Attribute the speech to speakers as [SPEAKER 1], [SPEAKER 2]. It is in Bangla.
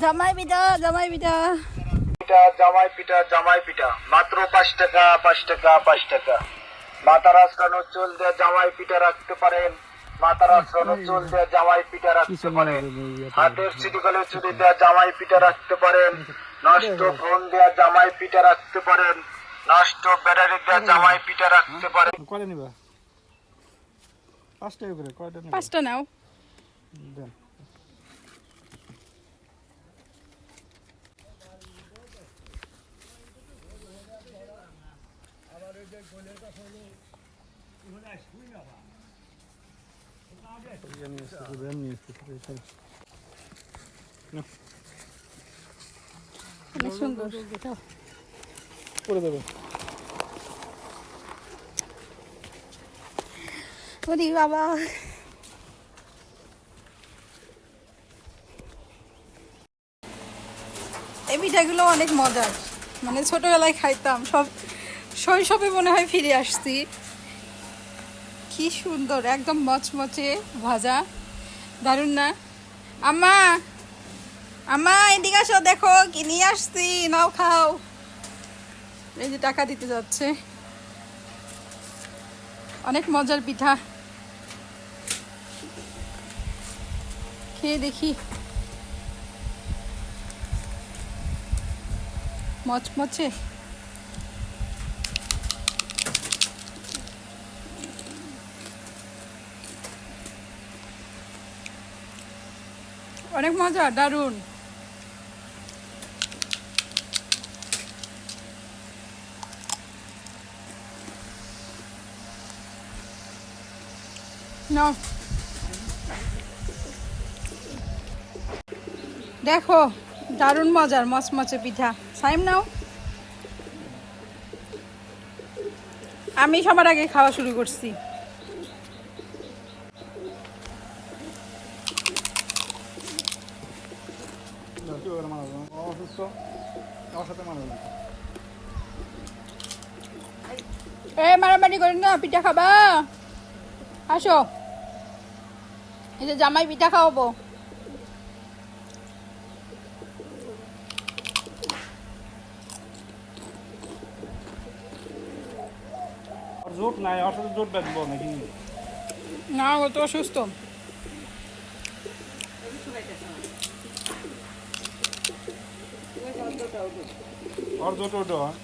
[SPEAKER 1] জামাই পিঠা জামাই পিঠা
[SPEAKER 2] পিঠা জামাই পিঠা জামাই পিঠা মাত্র পাঁচ টাকা পাঁচ টাকা পাঁচ টাকা মাতার আশ্রানো চুল দিয়ে জামাই পিঠা রাখতে পারেন মাতার আশ্রানো চুল দিয়ে জামাই পিঠা রাখতে পারেন হাতের সিটিকলে চুরি দিয়ে জামাই পিঠা রাখতে পারেন নষ্ট ফোন দিয়ে জামাই পিঠা রাখতে পারেন নষ্ট ব্যাটারি দিয়ে জামাই পিঠা রাখতে পারেন
[SPEAKER 3] কয়টা নিবা পাঁচ করে কয়টা
[SPEAKER 1] পাঁচটা নাও
[SPEAKER 3] দেন ইয়ে নিয়ে এসেছি, র্যাম নিয়ে এসেছি, চল।
[SPEAKER 1] অনেক সুন্দর
[SPEAKER 3] করে দেবে
[SPEAKER 1] বাবা এই পিঠাগুলো অনেক মজার। মানে ছোটবেলায় খাইতাম, সব শৈশবে মনে হয় ফিরে আসছি। কি সুন্দর, একদম মচমচে ভাজা, দারুণ না? আম্মা আম্মা, এদিকে আসো, দেখো কি নিয়ে আসছি, নাও খাও। এই যে টাকা দিতে যাচ্ছে। অনেক মজার পিঠা। খেয়ে দেখি। মচমচে। অনেক মজা দারুণ। নাও। দেখো। দারুণ মজার মচমচে পিঠা। সাইম নাও। আমি সবার আগে খাওয়া শুরু করছি। এ, মারামারি করেন না, পিঠা খাবা। আসো। এই যে জামাই পিঠা খাওয়াবো।
[SPEAKER 3] জোট নাই অসুস্থ সাথে জোট বাঁধবো নাকি?
[SPEAKER 1] না ও তো অসুস্থ।
[SPEAKER 3] আর জোট ওটো হ্যাঁ